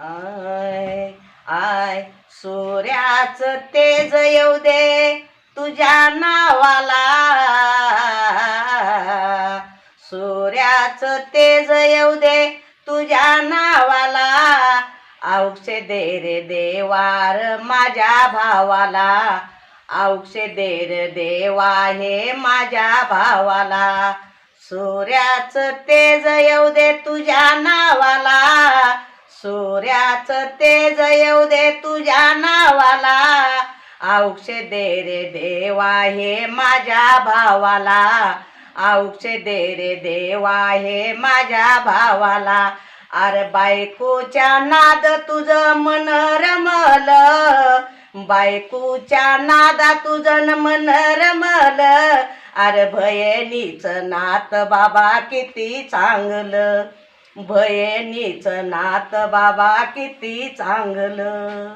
I I सूर्याच तेज येऊ दे तुझ्या नावाला. सूर्याच तेज येऊ दे तुझ्या नावाला. औक्षे दे रे देवार माझ्या भावाला. औक्षे दे रे देवा हे माझ्या भावाला. सूर्याच तेज येऊ दे तुझ्या नावाला. सूर्याच तेज येऊ दे तुझ्या नावाला. औक्ष दे रे देवा हे माझ्या भावाला. औक्ष दे रे देवा हे माझ्या भावाला. अरे बायकोच्या नाद तुझं मन रमलं. बायकूच्या नादा तुझं मन रमल. अरे भयनीच नात बाबा किती चांगलं. भयनीच नात बाबा किती चांगलं.